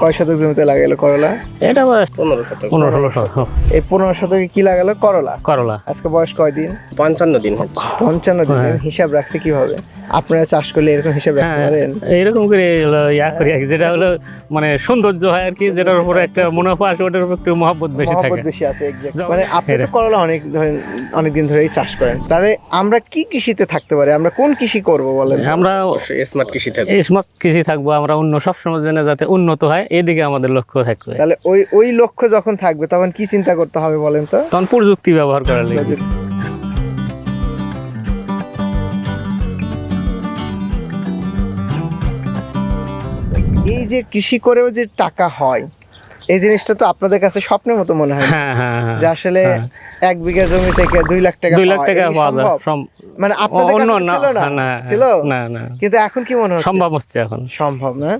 কয় শতক জমিতে লাগাইলো করলা? এটা বয়স পনেরো শতক। পনেরো ষোলো শতক। এই পনেরো শতকে কি লাগালো? করলা। করলা। আজকে বয়স কয়দিন? পঞ্চান্ন দিন হচ্ছে। পঞ্চান্ন দিন। হিসাব রাখছে কীভাবে? আপনারা চাষ করলে এরকম হিসাব রাখতে হ্যাঁ পারেন? এইরকম করে ইয়া করি যেটা হলো মানে সৌন্দর্য হয় আর কি যেটার উপরে একটা মুনাফা আসে ওটার উপর একটু মহব্বত বেশি মহব্বত থাকে বেশি আছে। মানে আপনি তো হ্যাঁ। করলা অনেক ধরেন অনেক দিন ধরেই চাষ করেন। তাহলে আমরা কি কৃষিতে থাকতে পারি? আমরা কোন কৃষি করব বলেন? আমরা স্মার্ট কৃষি থাকবে। স্মার্ট কৃষি থাকব আমরা অন্য সব সময় যেন যাতে উন্নত হয় এদিকে আমাদের লক্ষ্য থাকবে। তাহলে ওই ওই লক্ষ্য যখন থাকবে তখন কি চিন্তা করতে হবে বলেন তো? তখন প্রযুক্তি ব্যবহার করা লাগবে। এই যে কৃষি করেও যে টাকা হয় এই জিনিসটা তো আপনাদের কাছে স্বপ্নের মতো মনে হয় হ্যাঁ হ্যাঁ হ্যাঁ। যে আসলে এক বিঘা জমি থেকে দুই লাখ টাকা দুই লাখ টাকা এই পাওয়া যায়। মানে আপনাদের কাছে না ছিল না? ছিল? না না। কিন্তু এখন কি মনে হয় সম্ভব হচ্ছে এখন। সম্ভব না।